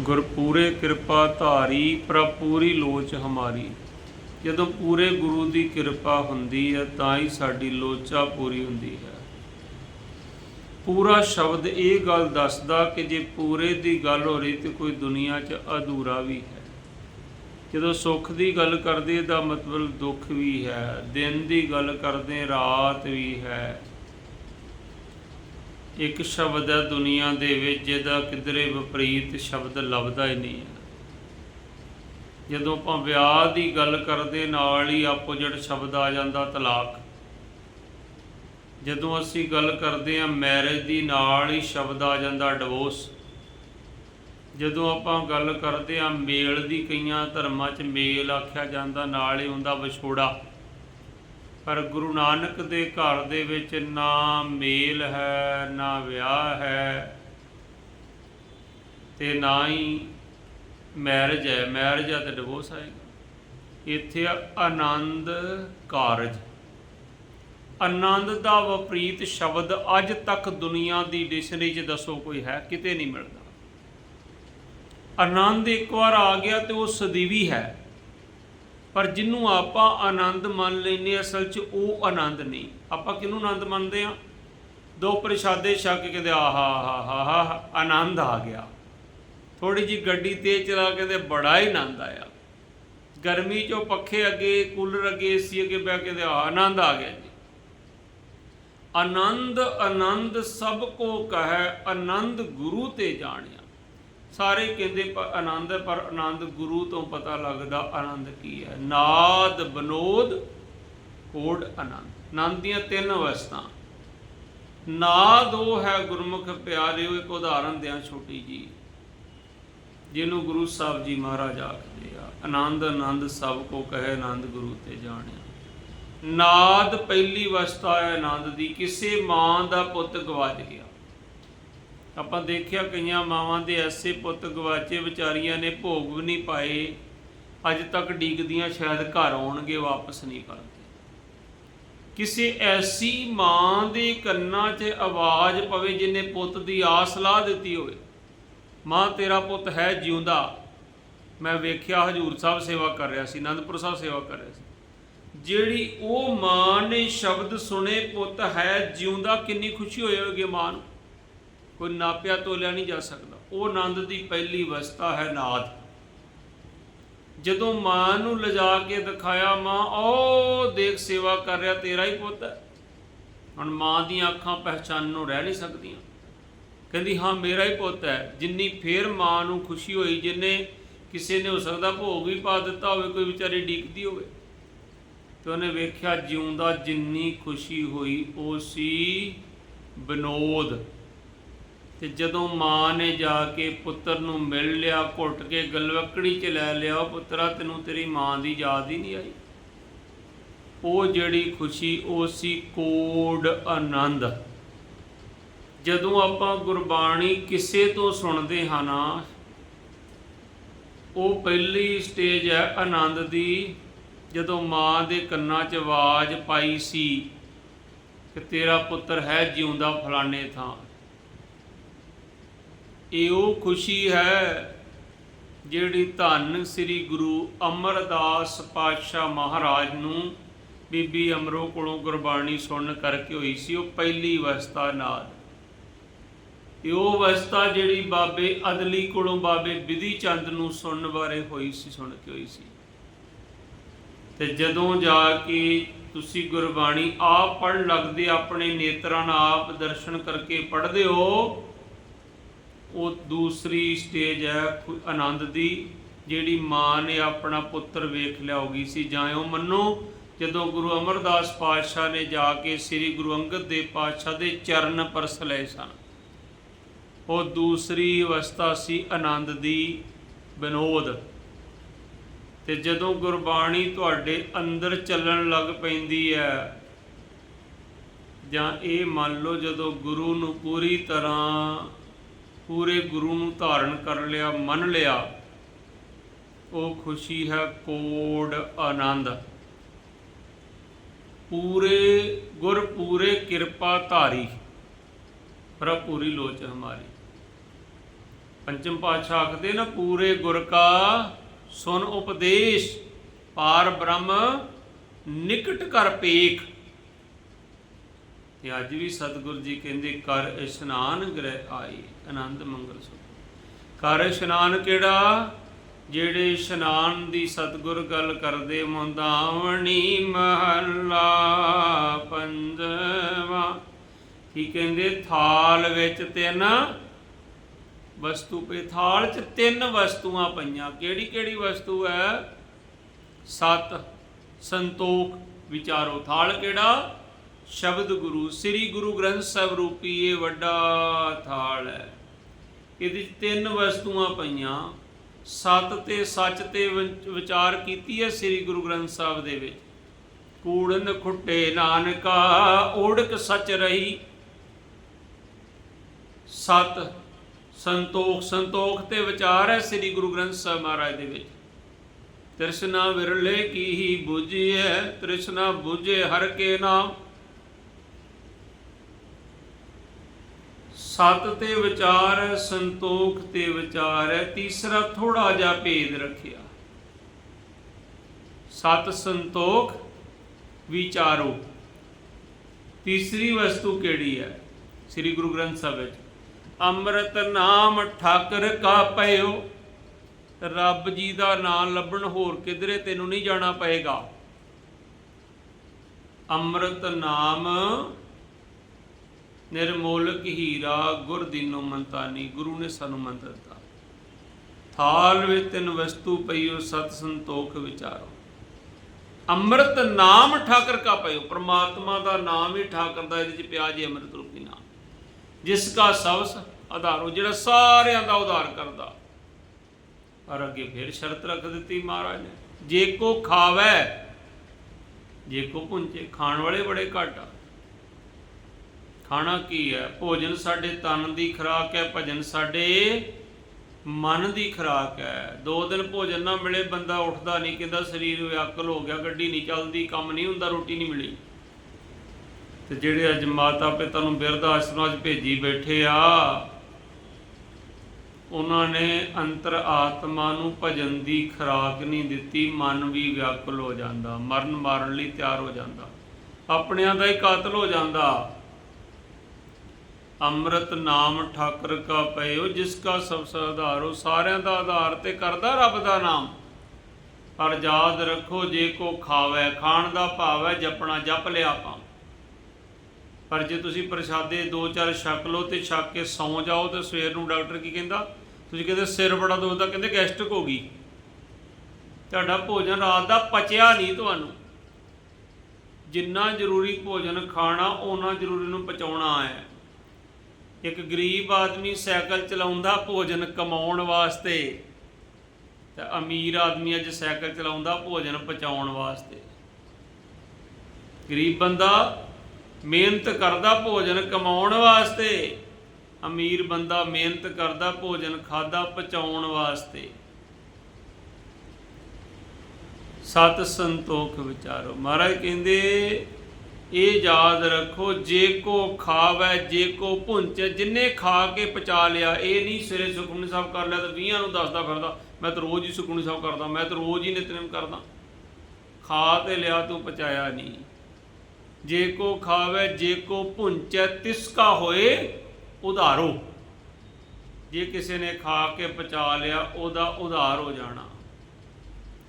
ਗੁਰਪੂਰੇ ਕਿਰਪਾ ਧਾਰੀ, ਪ੍ਰਭ ਪੂਰੀ ਲੋਚ ਹਮਾਰੀ। ਜਦੋਂ ਪੂਰੇ ਗੁਰੂ ਦੀ ਕਿਰਪਾ ਹੁੰਦੀ ਹੈ, ਤਾਂ ਹੀ ਸਾਡੀ ਲੋਚਾ ਪੂਰੀ ਹੁੰਦੀ ਹੈ। ਪੂਰਾ ਸ਼ਬਦ ਇਹ ਗੱਲ ਦੱਸਦਾ ਕਿ ਜੇ ਪੂਰੇ ਦੀ ਗੱਲ ਹੋ ਰਹੀ ਤੇ ਕੋਈ ਦੁਨੀਆ 'ਚ ਅਧੂਰਾ ਵੀ ਹੈ। ਜਦੋਂ ਸੁੱਖ ਦੀ ਗੱਲ ਕਰਦੇ ਦਾ ਮਤਲਬ ਦੁੱਖ ਵੀ ਹੈ। ਦਿਨ ਦੀ ਗੱਲ ਕਰਦੇ, ਰਾਤ ਵੀ ਹੈ। ਇੱਕ ਸ਼ਬਦ ਹੈ ਦੁਨੀਆ ਦੇ ਵਿੱਚ ਜਿਹਦਾ ਕਿਧਰੇ ਵਿਪਰੀਤ ਸ਼ਬਦ ਲੱਭਦਾ ਹੀ ਨਹੀਂ ਹੈ। ਜਦੋਂ ਆਪਾਂ ਵਿਆਹ ਦੀ ਗੱਲ ਕਰਦੇ, ਨਾਲ ਹੀ ਆਪੋਜੀਟ ਸ਼ਬਦ ਆ ਜਾਂਦਾ, ਤਲਾਕ। ਜਦੋਂ ਅਸੀਂ ਗੱਲ ਕਰਦੇ ਹਾਂ ਮੈਰਿਜ ਦੀ ਨਾਲ ਹੀ ਸ਼ਬਦ ਆ ਜਾਂਦਾ ਡਿਵੋਰਸ ਜਦੋਂ ਆਪਾਂ ਗੱਲ ਕਰਦੇ ਹਾਂ, ਮੇਲ ਦੀ ਕਈਆਂ ਧਰਮਾਂ 'ਚ ਮੇਲ ਆਖਿਆ ਜਾਂਦਾ, ਨਾਲ ਹੀ ਹੁੰਦਾ ਵਿਛੋੜਾ। ਪਰ ਗੁਰੂ ਨਾਨਕ ਦੇ ਘਰ ਦੇ ਵਿੱਚ ਨਾ ਮੇਲ ਹੈ, ਨਾ ਵਿਆਹ ਹੈ ਤੇ ਨਾ ਹੀ ਮੈਰਿਜ ਹੈ। ਮੈਰਿਜ ਹੈ ਤੇ ਡਿਵੋਰਸ ਹੈ ਇੱਥੇ ਆਨੰਦ ਕਾਰਜ। ਆਨੰਦ ਦਾ ਵਿਪਰੀਤ ਸ਼ਬਦ ਅੱਜ ਤੱਕ ਦੁਨੀਆ ਦੀ ਡਿਕਸ਼ਨਰੀ 'ਚ ਦੱਸੋ ਕੋਈ ਹੈ? ਕਿਤੇ ਨਹੀਂ ਮਿਲਦਾ। ਆਨੰਦ ਇੱਕ ਵਾਰ ਆ ਗਿਆ ਤੇ ਉਹ ਸਦੀਵੀ ਹੈ। ਪਰ ਜਿਹਨੂੰ ਆਪਾਂ ਆਨੰਦ ਮੰਨ ਲੈਨੇ ਅਸਲ 'ਚ ਉਹ ਆਨੰਦ ਨਹੀਂ। ਆਪਾਂ ਕਿਹਨੂੰ ਆਨੰਦ ਮੰਨਦੇ ਆ ਦੋ ਪ੍ਰਸ਼ਾਦੇ ਛਕ ਕੇ ਕਹਿੰਦੇ ਆਹਾ, ਹਾ ਹਾ ਹਾ ਆਨੰਦ ਆ ਗਿਆ। ਥੋੜੀ ਜੀ ਗੱਡੀ ਤੇਜ਼ ਚਲਾ ਕੇ ਤੇ ਬੜਾ ਹੀ ਆਨੰਦ ਆਇਆ। ਗਰਮੀ 'ਚੋਂ ਪੱਖੇ ਅੱਗੇ, ਕੂਲਰ ਅੱਗੇ ਏਸੀ ਅੱਗੇ ਬਹਿ ਕੇ ਤੇ ਆਨੰਦ ਆ ਗਿਆ ਜੀ। ਆਨੰਦ ਆਨੰਦ ਸਭ ਕੋ ਕਹੈ, ਆਨੰਦ ਗੁਰੂ ਤੇ ਜਾਣਿਆ। ਸਾਰੇ ਕਹਿੰਦੇ ਆਨੰਦ, ਪਰ ਆਨੰਦ ਗੁਰੂ ਤੋਂ ਪਤਾ ਲੱਗਦਾ ਆਨੰਦ ਕੀ ਹੈ। ਨਾਦ ਬਨੋਦ, ਕੋਡ ਆਨੰਦ। ਆਨੰਦ ਦੀਆਂ ਤਿੰਨ ਅਵਸਥਾ। ਨਾਦ ਉਹ ਹੈ ਗੁਰਮੁਖ ਪਿਆਰਿਓ ਇੱਕ ਉਦਾਹਰਨ ਦਿਆਂ ਛੋਟੀ ਜੀ, ਜਿਹਨੂੰ ਗੁਰੂ ਸਾਹਿਬ ਜੀ ਮਹਾਰਾਜ ਆਖਦੇ ਆ, ਆਨੰਦ ਆਨੰਦ ਸਭ ਕੋ ਕਹੇ ਆਨੰਦ ਗੁਰੂ ਤੇ ਜਾਣਿਆ। ਨਾਦ ਪਹਿਲੀ ਅਵਸਥਾ ਹੈ ਆਨੰਦ ਦੀ, ਕਿਸੇ ਮਾਂ ਦਾ ਪੁੱਤ ਗਵਾਚ ਗਿਆ। ਆਪਾਂ ਦੇਖਿਆ ਕਈਆਂ ਮਾਵਾਂ ਦੇ ਐਸੇ ਪੁੱਤ ਗਵਾਚੇ ਵਿਚਾਰੀਆਂ ਨੇ ਭੋਗ ਵੀ ਨਹੀਂ ਪਾਏ। ਅੱਜ ਤੱਕ ਡੀਕਦੀਆਂ ਸ਼ਾਇਦ ਘਰ ਆਉਣਗੇ, ਵਾਪਸ ਨਹੀਂ ਕਰਦੇ। ਕਿਸੇ ਐਸੀ ਮਾਂ ਦੇ ਕੰਨਾਂ 'ਚ ਆਵਾਜ਼ ਪਵੇ ਜਿਨੇ ਪੁੱਤ ਦੀ ਆਸ ਲਾ ਦਿੱਤੀ ਹੋਵੇ, ਮਾਂ, ਤੇਰਾ ਪੁੱਤ ਹੈ ਜਿਉਂਦਾ। ਮੈਂ ਵੇਖਿਆ ਹਜੂਰ ਸਾਹਿਬ ਸੇਵਾ ਕਰ ਰਿਹਾ ਸੀ, ਅਨੰਦਪੁਰ ਸਾਹਿਬ ਸੇਵਾ ਕਰ ਰਿਹਾ ਸੀ। ਜਿਹੜੀ ਉਹ ਮਾਂ ਨੇ ਸ਼ਬਦ ਸੁਣੇ, ਪੁੱਤ ਹੈ ਜਿਉਂਦਾ, ਕਿੰਨੀ ਖੁਸ਼ੀ ਹੋਈ ਹੋਵੇਗੀ ਮਾਂ ਨੂੰ? ਕੋਈ ਨਾਪਿਆ ਤੋਲਿਆ ਨਹੀਂ ਜਾ ਸਕਦਾ। ਉਹ ਆਨੰਦ ਦੀ ਪਹਿਲੀ ਅਵਸਥਾ ਹੈ ਨਾਦ। ਜਦੋਂ ਮਾਂ ਨੂੰ ਲਿਜਾ ਕੇ ਦਿਖਾਇਆ, ਮਾਂ ਉਹ ਦੇਖ, ਸੇਵਾ ਕਰ ਰਿਹਾ ਤੇਰਾ ਹੀ ਪੁੱਤ ਹੈ। ਹੁਣ ਮਾਂ ਦੀਆਂ ਅੱਖਾਂ ਪਹਿਚਾਨਣ ਨੂੰ ਰਹਿ ਨਹੀਂ ਸਕਦੀਆਂ। ਕਹਿੰਦੀ, ਹਾਂ, ਮੇਰਾ ਹੀ ਪੁੱਤ ਹੈ। ਜਿੰਨੀ ਫੇਰ ਮਾਂ ਨੂੰ ਖੁਸ਼ੀ ਹੋਈ, ਜਿੰਨੇ ਕਿਸੇ ਨੇ ਹੋ ਸਕਦਾ ਭੋਗ ਵੀ ਪਾ ਦਿੱਤਾ ਹੋਵੇ, ਕੋਈ ਵਿਚਾਰੀ ਡੀਕਦੀ ਹੋਵੇ। ਤੇ ਉਹਨੇ ਵੇਖਿਆ, ਜਿਉਂਦਾ ਜਿੰਨੀ ਖੁਸ਼ੀ ਹੋਈ, ਉਹ ਸੀ ਬਨੋਦ। ਤੇ ਜਦੋਂ ਮਾਂ ਨੇ ਜਾ ਕੇ ਪੁੱਤਰ ਨੂੰ ਮਿਲ ਲਿਆ, ਘੁੱਟ ਕੇ ਗਲਵਕੜੀ ਚ ਲੈ ਲਿਆ, ਉਹ ਪੁੱਤਰਾ, ਤੈਨੂੰ ਤੇਰੀ ਮਾਂ ਦੀ ਯਾਦ ਹੀ ਨਹੀਂ ਆਈ? ਉਹ ਜਿਹੜੀ ਖੁਸ਼ੀ, ਉਹ ਸੀ ਕੋਡ ਆਨੰਦ। ਜਦੋਂ ਆਪਾਂ ਗੁਰਬਾਣੀ ਕਿਸੇ ਤੋਂ ਸੁਣਦੇ ਹਾਂ ਨਾ, ਉਹ ਪਹਿਲੀ ਸਟੇਜ ਹੈ ਆਨੰਦ ਦੀ, ਜਦੋਂ ਮਾਂ ਦੇ ਕੰਨਾਂ 'ਚ ਆਵਾਜ਼ ਪਾਈ ਸੀ ਕਿ ਤੇਰਾ ਪੁੱਤਰ ਹੈ ਜਿਉਂਦਾ ਫਲਾਣੇ ਥਾਂ। ਇਹ ਉਹ ਖੁਸ਼ੀ ਹੈ ਜਿਹੜੀ ਧੰਨ ਸ੍ਰੀ ਗੁਰੂ ਅਮਰਦਾਸ ਪਾਤਸ਼ਾਹ ਮਹਾਰਾਜ ਨੂੰ ਬੀਬੀ ਅਮਰੋ ਕੋਲੋਂ ਗੁਰਬਾਣੀ ਸੁਣਨ ਕਰਕੇ ਹੋਈ ਸੀ, ਉਹ ਪਹਿਲੀ ਅਵਸਥਾ ਨਾਲ। ਇਹ ਉਹ ਅਵਸਥਾ ਜਿਹੜੀ ਬਾਬੇ ਅਦਲੀ ਕੋਲੋਂ ਬਾਬੇ ਵਿਧੀ ਚੰਦ ਨੂੰ ਸੁਣਨ ਬਾਰੇ ਹੋਈ ਸੀ, ਸੁਣ ਕੇ ਹੋਈ ਸੀ। ਤੇ ਜਦੋਂ ਜਾ ਕੇ ਤੁਸੀਂ ਗੁਰਬਾਣੀ ਆਪ ਪੜ੍ਹਨ ਲੱਗਦੇ, ਆਪਣੇ ਨੇਤਰਾਂ ਨਾਲ ਆਪ ਦਰਸ਼ਨ ਕਰਕੇ ਪੜ੍ਹਦੇ ਹੋ ਉਹ ਦੂਸਰੀ ਸਟੇਜ ਹੈ ਖੁ- ਆਨੰਦ ਦੀ, ਜਿਹੜੀ ਮਾਂ ਨੇ ਆਪਣਾ ਪੁੱਤਰ ਵੇਖ ਲਿਆ ਹੋਗੀ ਸੀ। ਜਾਂ ਉਹ ਮੰਨੋ, ਜਦੋਂ ਗੁਰੂ ਅਮਰਦਾਸ ਪਾਤਸ਼ਾਹ ਨੇ ਜਾ ਕੇ ਸ੍ਰੀ ਗੁਰੂ ਅੰਗਦ ਦੇਵ ਪਾਤਸ਼ਾਹ ਦੇ ਚਰਨ ਪਰਸ ਲਏ ਸਨ, ਉਹ ਦੂਸਰੀ ਅਵਸਥਾ ਸੀ ਆਨੰਦ ਦੀ ਵਿਨੋਦ। ਤੇ ਜਦੋਂ ਗੁਰਬਾਣੀ ਤੁਹਾਡੇ ਅੰਦਰ ਚੱਲਣ ਲੱਗ ਪੈਂਦੀ ਹੈ, ਜਾਂ ਇਹ ਮੰਨ ਲਓ ਜਦੋਂ ਗੁਰੂ ਨੂੰ ਪੂਰੀ ਤਰ੍ਹਾਂ ਪੂਰੇ ਗੁਰੂ ਨੂੰ ਧਾਰਨ ਕਰ ਲਿਆ, ਮੰਨ ਲਿਆ। ਉਹ ਖੁਸ਼ੀ ਹੈ ਕੋੜ ਆਨੰਦ। ਪੂਰੇ, ਗੁਰ ਪੂਰੇ ਕਿਰਪਾ ਧਾਰੀ। ਪ੍ਰਭ ਪੂਰੀ ਲੋਚ ਹਮਾਰੀ। ਪੰਚਮ ਪਾਤਸ਼ਾਹ ਆਖਦੇ ਨਾ, ਪੂਰੇ ਗੁਰ ਕਾ ਸੁਨ ਉਪਦੇਸ਼, ਪਾਰ ਬ੍ਰਹਮ ਨਿਕਟ ਕਰ ਪੇਖ। ਤੇ ਅੱਜ ਵੀ ਸਤਿਗੁਰ ਜੀ ਕਹਿੰਦੇ, ਕਰ ਇਸ਼ਨਾਨ ਗ੍ਰਹਿ ਆਈ, ਆਨੰਦ ਮੰਗਲ ਸੁਖ। ਕਰ ਇਸ਼ਨਾਨ ਕਿਹੜਾ? ਜਿਹੜੇ ਇਸ਼ਨਾਨ ਦੀ ਸਤਿਗੁਰ ਗੱਲ ਕਰਦੇ, ਮੁੰਦਾਵਣੀ ਮਹੱਲਾ ਪੰਜਵਾ। ਕੀ ਕਹਿੰਦੇ? ਥਾਲ ਵਿੱਚ ਤਿੰਨ ਵਸਤੂ ਪਈ ਥਾਲ 'ਚ ਤਿੰਨ ਵਸਤੂਆਂ ਪਈਆਂ। ਕਿਹੜੀ ਕਿਹੜੀ ਵਸਤੂ ਹੈ? ਸਤ। ਸੰਤੋਖ, ਵਿਚਾਰੋ। ਥਾਲ ਕਿਹੜਾ? ਸ਼ਬਦ ਗੁਰੂ, ਸ੍ਰੀ ਗੁਰੂ ਗ੍ਰੰਥ ਸਾਹਿਬ ਰੂਪੀ ਇਹ ਵੱਡਾ ਥਾਲ ਹੈ। ਇਹਦੇ 'ਚ ਤਿੰਨ ਵਸਤੂਆਂ ਪਈਆਂ, ਸਤ ਤੇ ਸੱਚ ਤੇ ਵਿਚਾਰ ਕੀਤੀ ਹੈ ਸ੍ਰੀ ਗੁਰੂ ਗ੍ਰੰਥ ਸਾਹਿਬ ਦੇ ਵਿੱਚ। ਕੂੜਨ ਖੁੱਟੇ ਨਾਨਕਾ, ਓੜਕ ਸੱਚ ਰਹੀ। ਸਤ, ਸੰਤੋਖ ਸੰਤੋਖ ਤੇ ਵਿਚਾਰ ਹੈ ਸ੍ਰੀ ਗੁਰੂ ਗ੍ਰੰਥ ਸਾਹਿਬ ਮਹਾਰਾਜ ਦੇ ਵਿੱਚ। ਤ੍ਰਿਸ਼ਨਾ ਵਿਰਲੇ ਕੀ ਹੀ ਬੁਝੀਐ, ਤ੍ਰਿਸ਼ਨਾ ਬੁਝੇ ਹਰ ਕੇ ਨਾਮ। ਸਤ ਤੇ ਵਿਚਾਰ, ਸੰਤੋਖ ਤੇ ਵਿਚਾਰ ਹੈ ਤੀਸਰਾ ਥੋੜਾ ਜਿਹਾ ਭੇਦ ਰੱਖਿਆ। ਸਤ ਸੰਤੋਖ, ਵਿਚਾਰੋ। ਤੀਸਰੀ ਵਸਤੂ ਕਿਹੜੀ ਹੈ? ਸ੍ਰੀ ਗੁਰੂ ਗ੍ਰੰਥ ਸਾਹਿਬ ਵਿੱਚ। ਅੰਮ੍ਰਿਤ ਨਾਮ ਠਾਕਰ ਕਾ ਪਇਓ। ਰੱਬ ਜੀ ਦਾ ਨਾਮ ਲੱਭਣ ਹੋਰ ਕਿਧਰੇ ਤੈਨੂੰ ਨਹੀਂ ਜਾਣਾ ਪਏਗਾ। ਅੰਮ੍ਰਿਤ ਨਾਮ ਨਿਰਮੋਲਕ ਹੀਰਾ ਗੁਰ ਦੀਨੋ ਮੰਤਾਨੀ, ਗੁਰੂ ਨੇ ਸਾਨੂੰ ਮੰਤ ਦਿੱਤਾ। ਥਾਲ ਵਿੱਚ ਤਿੰਨ ਵਸਤੂ ਪਈਓ, ਸਤ ਸੰਤੋਖ ਵਿਚਾਰੋ। ਅੰਮ੍ਰਿਤ ਨਾਮ ਠਾਕਰ ਕਾ ਪਇਓ ਪ੍ਰਮਾਤਮਾ ਦਾ ਨਾਮ ਹੀ ਠਾਕਰ ਦਾ, ਇਹਦੇ ਚ ਪਿਆ ਜੀ ਅੰਮ੍ਰਿਤ ਰੂਪੀ ਨਾਮ। ਜਿਸ ਕਾ ਸਵਸ ਆਧਾਰੋ, ਜਿਹੜਾ ਸਾਰਿਆਂ ਦਾ ਉਧਾਰ ਕਰਦਾ। ਪਰ ਅੱਗੇ ਫਿਰ ਸ਼ਰਤ ਰੱਖ ਦਿੱਤੀ ਮਹਾਰਾਜ ਨੇ। ਜੇ ਕੋ ਖਾਵੈ, ਜੇ ਕੋ ਪੁੰਚੇ, ਖਾਣ ਵਾਲੇ ਬੜੇ ਘੱਟ ਆ। ਖਾਣਾ ਕੀ ਹੈ? ਭੋਜਨ ਸਾਡੇ ਤਨ ਦੀ ਖੁਰਾਕ ਹੈ, ਭਜਨ ਸਾਡੇ ਮਨ ਦੀ ਖੁਰਾਕ ਹੈ। ਦੋ ਦਿਨ ਭੋਜਨ ਨਾ ਮਿਲੇ, ਬੰਦਾ ਉੱਠਦਾ ਨਹੀਂ, ਕਹਿੰਦਾ ਸਰੀਰ ਵਿਆਕਲ ਹੋ ਗਿਆ, ਗੱਡੀ ਨਹੀਂ ਚੱਲਦੀ, ਕੰਮ ਨਹੀਂ ਹੁੰਦਾ, ਰੋਟੀ ਨਹੀਂ ਮਿਲੀ। ਤੇ ਜਿਹੜੇ ਅੱਜ ਮਾਤਾ ਪਿਤਾ ਨੂੰ ਬਿਰਧ ਆਸ਼ਰਮ 'ਚ ਭੇਜੀ ਬੈਠੇ ਆ, ਉਹਨਾਂ ਨੇ ਅੰਤਰ ਆਤਮਾ ਨੂੰ ਭਜਨ ਦੀ ਖੁਰਾਕ ਨਹੀਂ ਦਿੱਤੀ, ਮਨ ਵੀ ਵਿਆਕੁਲ ਹੋ ਜਾਂਦਾ, ਮਰਨ ਮਾਰਨ ਲਈ ਤਿਆਰ ਹੋ ਜਾਂਦਾ। ਆਪਣਿਆਂ ਦਾ ਹੀ ਕਾਤਲ ਹੋ ਜਾਂਦਾ। ਅੰਮ੍ਰਿਤ ਨਾਮ ਠਾਕਰ ਕਾ ਪਇਓ, ਜਿਸ ਕਾ ਸਭ ਸੇ ਆਧਾਰੋ ਸਾਰਿਆਂ ਦਾ ਆਧਾਰ ਤੇ ਕਰਦਾ ਰੱਬ ਦਾ ਨਾਮ। ਪਰ ਯਾਦ ਰੱਖੋ, ਜੇ ਕੋ ਖਾਵੇ, ਖਾਣ ਦਾ ਭਾਵ ਹੈ ਜਪਣਾ, ਜਪ ਲਿਆ ਆਪਾਂ ਪਰ ਜੇ ਤੁਸੀਂ ਪ੍ਰਸ਼ਾਦੇ ਦੋ ਚਾਰ ਛਕ ਲਓ ਤੇ ਛਕ ਕੇ ਸੌਂ ਜਾਓ ਤੇ ਸਵੇਰ ਨੂੰ ਡਾਕਟਰ ਕੀ ਕਹਿੰਦਾ, ਤੁਸੀਂ ਕਹਿੰਦੇ ਸਿਰ ਬੜਾ ਦੁਖਦਾ, ਕਹਿੰਦੇ ਗੈਸਟ੍ਰਿਕ ਹੋ ਗਈ। ਤੁਹਾਡਾ ਭੋਜਨ ਰਾਤ ਦਾ ਪਚਿਆ ਨਹੀਂ ਤੁਹਾਨੂੰ। ਜਿੰਨਾ ਜ਼ਰੂਰੀ ਭੋਜਨ ਖਾਣਾ ਉਹਨਾਂ ਜ਼ਰੂਰੀ ਨੂੰ ਪਚਾਉਣਾ ਹੈ। ਇੱਕ ਗਰੀਬ ਆਦਮੀ ਸਾਈਕਲ ਚਲਾਉਂਦਾ, ਭੋਜਨ ਕਮਾਉਣ ਵਾਸਤੇ। ਤੇ ਅਮੀਰ ਆਦਮੀ ਅੱਜ ਸਾਈਕਲ ਚਲਾਉਂਦਾ, ਭੋਜਨ ਪਹੁੰਚਾਉਣ ਵਾਸਤੇ। ਗਰੀਬ ਬੰਦਾ ਮਿਹਨਤ ਕਰਦਾ, ਭੋਜਨ ਕਮਾਉਣ ਵਾਸਤੇ। ਅਮੀਰ ਬੰਦਾ ਮਿਹਨਤ ਕਰਦਾ, ਭੋਜਨ ਖਾਦਾ ਪਚਾਉਣ ਵਾਸਤੇ। ਸਤ ਸੰਤੋਖ ਵਿਚਾਰੋ। ਮਹਾਰਾਜ ਕਹਿੰਦੇ ਇਹ ਯਾਦ ਰੱਖੋ, ਜੇ ਕੋ ਖਾਵੇ, ਜੇ ਕੋ ਭੁੰਚ, ਜਿੰਨੇ ਖਾ ਕੇ ਪਚਾ ਲਿਆ, ਇਹ ਨਹੀਂ ਸਵੇਰੇ ਸੁਖਮਨੀ ਸਾਹਿਬ ਕਰ ਲਿਆ ਤਾਂ 20 ਨੂੰ ਦੱਸਦਾ ਫਿਰਦਾ, ਮੈਂ ਤਾਂ ਰੋਜ਼ ਹੀ ਸੁਖਮਨੀ ਸਾਹਿਬ ਕਰਦਾ, ਮੈਂ ਤਾਂ ਰੋਜ਼ ਹੀ ਨਿਤਨੇਮ ਕਰਦਾ। ਖਾ ਤੇ ਲਿਆ ਤੂੰ ਪਚਾਇਆ ਨਹੀਂ। ਜੇ ਕੋ ਖਾਵੇ, ਜੇ ਕੋ ਭੁੰਚੈ ਤਿਸ ਕਾ ਹੋਏ, ਉਧਾਰੋ। ਜੇ ਕਿਸੇ ਨੇ ਖਾ ਕੇ ਪਚਾ ਲਿਆ, ਉਹਦਾ ਉਧਾਰ ਹੋ ਜਾਣਾ।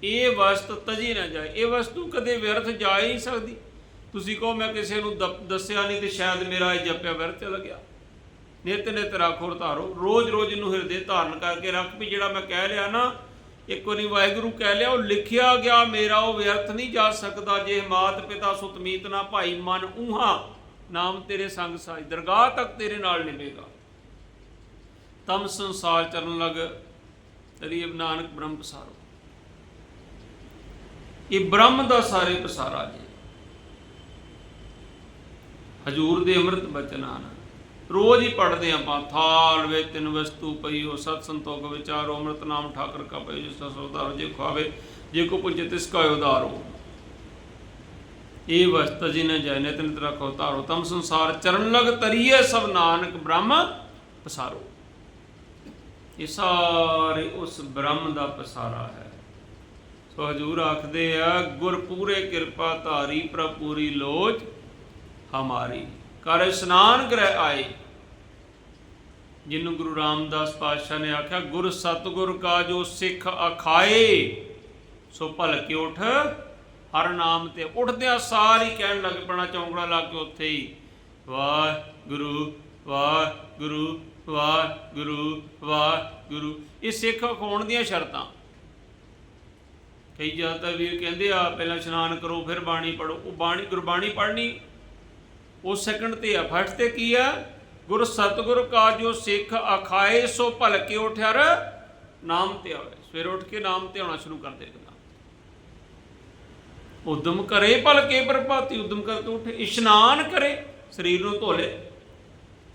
ਇਹ ਵਸਤ ਤਜੀ ਨਾ ਜਾਏ, ਇਹ ਵਸਤੂ ਕਦੇ ਵਿਅਰਥ ਜਾ ਹੀ ਨਹੀਂ ਸਕਦੀ। ਤੁਸੀਂ ਕਹੋ ਮੈਂ ਕਿਸੇ ਨੂੰ ਦ- ਦੱਸਿਆ ਨਹੀਂ ਤੇ ਸ਼ਾਇਦ ਮੇਰਾ ਇਹ ਜਪਿਆ ਵਿਅਰਥ ਚਲਾ ਗਿਆ। ਨਿਤ ਨਿਤ ਰੱਖੋ ਧਾਰੋ, ਰੋਜ਼ ਰੋਜ਼ ਇਹਨੂੰ ਹਿਰਦੇ ਧਾਰਨ ਕਰਕੇ ਰੱਖ ਵੀ ਜਿਹੜਾ ਮੈਂ ਕਹਿ ਲਿਆ ਨਾ, ਇੱਕ ਵਾਰੀ ਵਾਹਿਗੁਰੂ ਕਹਿ ਲਿਆ, ਉਹ ਲਿਖਿਆ ਗਿਆ, ਮੇਰਾ ਉਹ ਵਿਅਰਥ ਨਹੀਂ ਜਾ ਸਕਦਾ ਜੇ ਮਾਤ ਪਿਤਾ ਸੁਤਮੀਤ ਨਾ ਭਾਈ ਮਨ ਉਹਾ ਨਾਮ ਤੇਰੇ ਸੰਗ ਸਾਜ ਦਰਗਾਹ ਤੱਕ ਤੇਰੇ ਨਾਲ ਨਿਭੇਗਾ। ਤਮ ਸੰਸਾਰ ਚਰਨ ਲਗ ਤੇਰੀ ਨਾਨਕ ਬ੍ਰਹਮ ਪਸਾਰੋ। ਇਹ ਬ੍ਰਹਮ ਦਾ ਸਾਰੇ ਪਸਾਰਾ ਜੀ। ਹਜੂਰ ਦੇ ਅੰਮ੍ਰਿਤ ਬਚਨ ਹਨ। ਰੋਜ਼ ਹੀ ਪੜਦੇ ਆਪਾਂ, ਥਾਲ ਵੇ ਤਿੰਨ ਵਸਤੂ ਪਈਓ ਸਤ ਸੰਤੋਖ ਵਿਚਾਰੋ, ਅੰਮ੍ਰਿਤ ਨਾਮ ਠਾਕਰ ਕਾ ਪਈ ਜਿਸ ਜੇ ਖਾਵੇ ਜੇ ਕੋ ਪੁੱਜੇ ਤਿਸ ਕਾ ਉਦਾਰੋ ਇਹ ਵਸਤ ਜਿਨੇ ਜੈਨੇ ਤਿਨ ਰੱਖੋ ਧਾਰੋ ਤਮ ਸੰਸਾਰ ਚਰਨ ਲਗ ਤਰੀਏ ਸਭ ਨਾਨਕ ਬ੍ਰਹਮ ਪਸਾਰੋ। ਇਹ ਸਾਰੇ ਉਸ ਬ੍ਰਹਮ ਦਾ ਪਸਾਰਾ ਹੈ। ਸੋ ਹਜੂਰ ਆਖਦੇ ਆ ਗੁਰ ਪੂਰੇ ਕਿਰਪਾ ਧਾਰੀ, ਪ੍ਰਭ ਪੂਰੀ ਲੋਚ ਹਮਾਰੀ। ਕਰ ਇਸ਼ਨਾਨ ਗ੍ਰਹਿ ਆਏ। ਜਿਹਨੂੰ ਗੁਰੂ ਰਾਮਦਾਸ ਪਾਤਸ਼ਾਹ ਨੇ ਆਖਿਆ, ਗੁਰ ਸਤਗੁਰ ਕਾ ਜੋ ਸਿੱਖ ਅਖਾਏ, ਸੋ ਭਲਕੇ ਉਠ। ਹਰ ਨਾਮ ਤੇ ਉੱਠਦਿਆਂ ਸਾਰ ਹੀ ਕਹਿਣ ਲੱਗ ਪਣਾ, ਚੌਂਕੜਾ ਲਾ ਕੇ ਉੱਥੇ ਹੀ। ਵਾਹ ਗੁਰੂ ਵਾਹ ਗੁਰੂ ਵਾਹ ਗੁਰੂ ਵਾਹ ਗੁਰੂ ਇਹ ਸਿੱਖ ਅਖਾਉਣ ਦੀਆਂ ਸ਼ਰਤਾਂ। ਕਈ ਜ਼ਿਆਦਾ ਵੀਰ ਕਹਿੰਦੇ ਆ, ਪਹਿਲਾਂ ਇਸ਼ਨਾਨ ਕਰੋ, ਫਿਰ ਬਾਣੀ ਪੜੋ ਉਹ ਬਾਣੀ, ਗੁਰਬਾਣੀ ਪੜ੍ਹਨੀ ਉਹ ਸੈਕੰਡ ਤੇ ਆ। ਫਸਟ ਤੇ ਕੀ ਆ? ਗੁਰ ਸਤਗੁਰ ਕਾ ਜੋ ਸਿੱਖ ਅਖਾਏ, ਸੋ ਭਲਕੇ ਉਠਿਆਰ ਨਾਮ ਤੇ ਆਵੇ। ਸਵੇਰ ਉੱਠ ਕੇ ਨਾਮ ਤੇ ਆਉਣਾ ਸ਼ੁਰੂ ਕਰ ਦੇਗਾ ਉਦਮ ਕਰੇ ਭਲਕੇ ਪ੍ਰਭਾਤੀ, ਉਦਮ ਕਰਕੇ ਉਠੇ। ਇਸ਼ਨਾਨ ਕਰੇ, ਸਰੀਰ ਨੂੰ ਧੋਲੇ।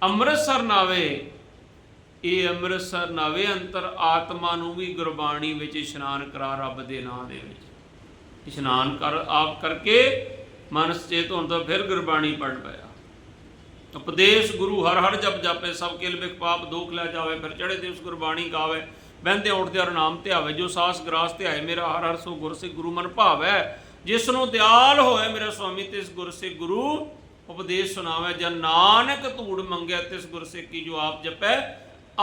ਅੰਮ੍ਰਿਤਸਰ ਨਾਵੇ ਇਹ ਅੰਮ੍ਰਿਤਸਰ ਨਾਵੇ ਅੰਤਰ ਆਤਮਾ ਨੂੰ ਵੀ ਗੁਰਬਾਣੀ ਵਿੱਚ ਇਸ਼ਨਾਨ ਕਰਾ ਰੱਬ ਦੇ ਨਾਮ ਦੇ ਵਿੱਚ। ਇਸ਼ਨਾਨ ਕਰ, ਆਪ ਕਰਕੇ ਮਨ ਚੇਤ ਹੁੰਦਾ ਫਿਰ ਗੁਰਬਾਣੀ ਪੜ੍ਹ ਪਿਆ। ਉਪਦੇਸ਼ ਗੁਰੂ ਹਰ ਹਰ ਜਪ ਜਾਪੇ, ਸਭ ਕਿਲ ਲਿਖ ਪਾਪ ਦੋਖ ਲੈ ਜਾਵੇ, ਫਿਰ ਚੜੇ ਦਿਵਸ ਗੁਰਬਾਣੀ ਗਾਵੇ। ਬਹਿੰਦੇ ਉੱਠਦੇ ਹਰ ਨਾਮ ਤੇ ਜੋ ਸਾਸ ਗਰਾਸ ਤੇ ਮੇਰਾ ਹਰ ਹਰ ਸੋ ਗੁਰ ਸੇ ਗੁਰੂ ਮਨ ਭਾਵੈ। ਜਿਸ ਨੂੰ ਦਿਆਲ ਹੋਏ ਮੇਰਾ ਸੁਆਮੀ, ਤਿਸ ਗੁਰ ਸੇ ਗੁਰੂ ਉਪਦੇਸ਼ ਸੁਣਾਵੇ। ਜਨ ਨਾਨਕ ਧੂੜ ਮੰਗਿਆ ਤਿਸ ਗੁਰ ਸੇ ਕੀ ਜੋ ਆਪ ਜਪੈ,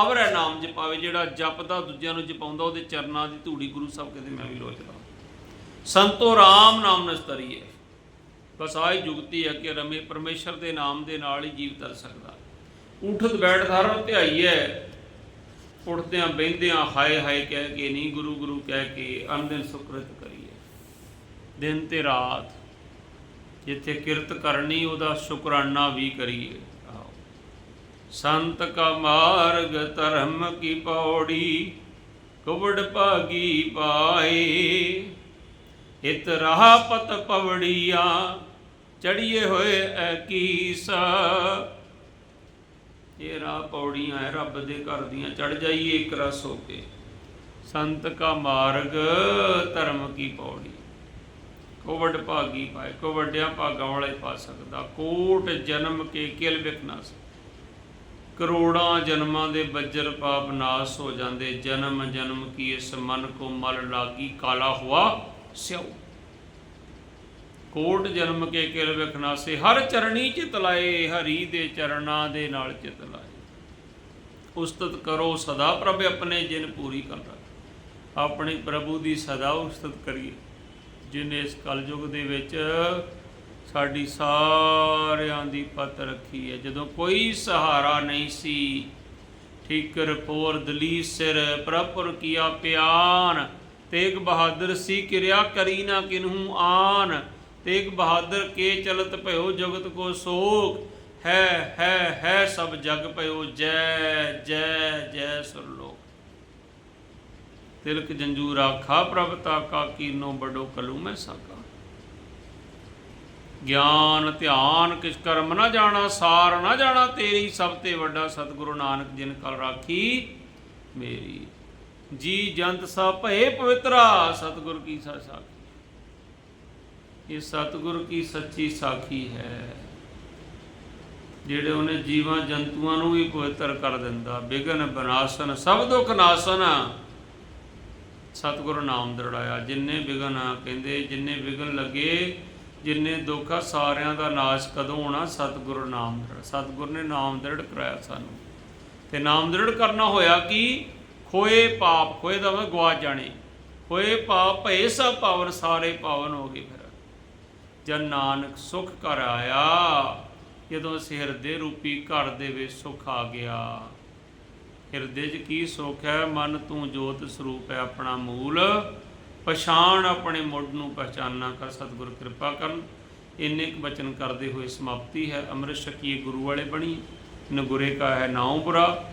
ਅਵਰੈ ਨਾਮ ਜਪਾਵੇ। ਜਿਹੜਾ ਜਪਦਾ, ਦੂਜਿਆਂ ਨੂੰ ਜਪਾਉਂਦਾ, ਉਹਦੇ ਚਰਨਾਂ ਦੀ ਧੂੜੀ ਗੁਰੂ ਸਾਹਿਬ ਕਹਿੰਦੇ, ਮੈਂ ਵੀ ਲੋਚਦਾ ਸੰਤੋ ਰਾਮ ਨਾਮ ਨਸਤਰੀਏ। ਬਸ ਆਹੀ ਜੁਗਤੀ ਹੈ ਕਿ ਰਮੇ ਪਰਮੇਸ਼ਰ ਦੇ ਨਾਮ ਦੇ ਨਾਲ ਹੀ ਜੀਵ ਤਰ ਸਕਦਾ। ਉਠਤ ਬੈਠ ਧਰਨ ਧਿਆਈਐ ਉੱਠਦਿਆਂ ਬਹਿੰਦਿਆਂ ਹਾਏ ਹਾਏ ਕਹਿ ਕੇ ਨਹੀਂ ਗੁਰੂ ਗੁਰੂ ਕਹਿ ਕੇ ਅਨੰਦਿਨ ਸੁਕ੍ਰਿਤ ਕਰੀਏ। ਦਿਨ ਤੇ ਰਾਤ ਜਿੱਥੇ ਕਿਰਤ ਕਰਨੀ ਉਹਦਾ ਸ਼ੁਕਰਾਨਾ ਵੀ ਕਰੀਏ। ਸੰਤ ਕਾ ਮਾਰਗ ਧਰਮ ਕੀ ਪੌੜੀ ਕੁਵੜ ਭਾਗੀ ਪਾਏ। ਇਤ ਰਹਾ ਪਤ ਪਵੜੀਆ ਚੜੀਏ ਹੋਏ ਐ ਇਹ ਰਾਹ ਪੌੜੀਆਂ ਹੈ ਰੱਬ ਦੇ ਘਰ ਦੀਆਂ ਚੜ ਜਾਈਏ ਇੱਕ ਰਸ ਹੋ ਕੇ। ਸੰਤ ਕਾ ਮਾਰਗ, ਧਰਮ ਕੀ ਪੌੜੀ। ਕੋ ਵੱਡ ਭਾਗੀ ਪਾਏ ਕੋ ਵੱਡਿਆ ਭਾਗਾਂ ਵਾਲੇ ਪਾ ਸਕਦਾ। ਕੋਟ ਜਨਮ ਕੇ ਕਿਲ ਵਿਖ ਨਾ ਸਕੇ। ਕਰੋੜਾਂ ਜਨਮਾਂ ਦੇ ਬੱਜਰ ਪਾਪ ਨਾਸ ਹੋ ਜਾਂਦੇ। ਜਨਮ ਜਨਮ ਕੀ ਇਸ ਮਨ ਕੋ ਮਲ ਲਾਗੀ, ਕਾਲਾ ਹੁਆ। ਸਿਉ। ਕੋਟ ਜਨਮ ਕੇ ਕਿਲ ਵਿਖਨਾਸੇ ਹਰ ਚਰਣੀ ਚਿਤ ਲਾਏ, ਹਰੀ ਦੇ ਚਰਨਾਂ ਦੇ ਨਾਲ ਚਿਤ ਲਾਏ। ਉਸਤਤ ਕਰੋ ਸਦਾ ਪ੍ਰਭ ਆਪਣੇ ਜਿਨ ਪੂਰੀ ਕਰ ਰੱਖ ਪ੍ਰਭੂ ਦੀ ਸਦਾ ਉਸਤਤ ਕਰੀਏ, ਜਿਨੇ ਇਸ ਕਲਯੁਗ ਦੇ ਵਿੱਚ ਸਾਡੀ ਸਾਰਿਆਂ ਦੀ ਪਤ ਰੱਖੀ ਹੈ। ਜਦੋਂ ਕੋਈ ਸਹਾਰਾ ਨਹੀਂ ਸੀ, ਠੀਕਰ ਪੋਰ ਦਲੀ ਸਿਰ, ਪ੍ਰਭੁਰ ਕੀਆ ਪਿਆਨ ਤੇਗ ਬਹਾਦਰ ਸੀ ਕਿਰਿਆ ਕਰੀ ਨਾ ਕਿਨਹੂ ਆਨ, ਤੇਗ ਬਹਾਦਰ ਕੇ ਚਲਤ ਭਇਓ ਜਗਤ ਕੋ ਸੋਖ, ਹੈ ਹੈ ਹੈ ਸਭ ਜਗ ਭਇਓ ਜੈ ਜੈ ਜੈ ਸੁਰਲੋਕ। ਤਿਲਕ ਜੰਜੂ ਰਾਖਾ ਪ੍ਰਭ ਤਾ ਕਾ ਕੀਨੋ ਬੜੋ ਕਲੂ ਮੈਂ ਸਾਕਾ। ਗਿਆਨ, ਧਿਆਨ ਕਿਛ ਕਰਮ ਨਾ ਜਾਣਾ, ਸਾਰ ਨਾ ਜਾਣਾ, ਤੇਰੀ ਸਭ ਤੇ ਵੱਡਾ ਸਤਿਗੁਰੂ ਨਾਨਕ ਜਿਨ ਕਲ ਰਾਖੀ ਮੇਰੀ। ਜੀ ਜੰਤ ਸਾ ਭਏ ਪਵਿੱਤਰਾ, ਸਤਿਗੁਰ ਕੀ ਸਾਖੀ। ਇਹ ਸਤਿਗੁਰ ਕੀ ਸੱਚੀ ਸਾਖੀ ਹੈ। ਜਿਹੜੇ ਉਹਨੇ ਜੀਵਾਂ ਜੰਤੂਆਂ ਨੂੰ ਵੀ ਪਵਿੱਤਰ ਕਰ ਦਿੰਦਾ ਬਿਗਨ ਬਨਾਸਨ, ਸਭ ਦੁੱਖ ਨਾਸਨ, ਸਤਿਗੁਰੂ ਨਾਮ ਦਰੜਾਇਆ। ਜਿੰਨੇ ਵਿਗਨ ਆ ਕਹਿੰਦੇ, ਜਿੰਨੇ ਵਿਗਨ ਲੱਗੇ, ਜਿੰਨੇ ਦੁੱਖ ਆ, ਸਾਰਿਆਂ ਦਾ ਨਾਸ਼ ਕਦੋਂ ਹੋਣਾ? ਸਤਿਗੁਰ ਨਾਮ ਦਰੜ ਸਤਿਗੁਰ ਨੇ ਨਾਮ ਦਰੜ ਕਰਾਇਆ ਸਾਨੂੰ। ਤੇ ਨਾਮ ਦਰੜ ਕਰਨਾ ਹੋਇਆ ਕਿ? ਖੋਏ ਪਾਪ, ਖੋਏ ਦਾ ਮੈਂ ਗਵਾ ਜਾਣੇ। ਹੋਏ ਪਾਪ, ਭਏ ਸਭ ਪਾਵਨ, ਸਾਰੇ ਪਾਵਨ ਹੋ ਗਏ ਫਿਰ। ਜਨ ਨਾਨਕ ਸੁਖ ਘਰ ਆਇਆ, ਜਦੋਂ ਅਸੀਂ ਹਿਰਦੇ ਰੂਪੀ ਘਰ ਦੇ ਵਿੱਚ ਸੁਖ ਆ ਗਿਆ। ਹਿਰਦੇ 'ਚ ਕੀ ਸੁਖ ਹੈ? ਮਨ ਤੂੰ ਜੋਤ ਸਰੂਪ ਹੈ ਆਪਣਾ ਮੂਲ। ਪਛਾਣ ਆਪਣੇ ਮੁੱਢ ਨੂੰ ਪਹਿਚਾਨਣਾ ਕਰ, ਸਤਿਗੁਰ ਕਿਰਪਾ ਕਰਨ। ਇੰਨੇ ਕੁ ਬਚਨ ਕਰਦੇ ਹੋਏ ਸਮਾਪਤੀ ਹੈ। ਅੰਮ੍ਰਿਤ ਛਕੀਏ, ਗੁਰੂ ਵਾਲੇ ਬਣੀ। ਨਗੁਰੇ ਕਾ ਹੈ ਨਾਉ ਬੁਰਾ।